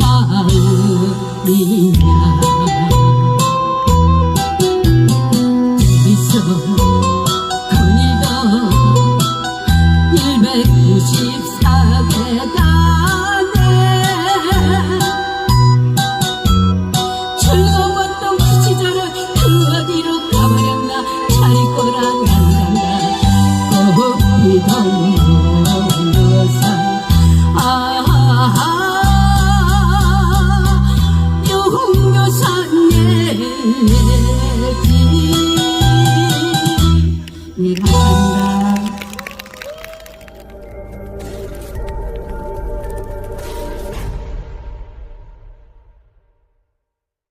마음이냐 둘이서 오늘도 194계단에 즐거웠던 그 시절은 그 어디로 가버렸나 잘 있거라 난간다 꽃피던 三年年，你看。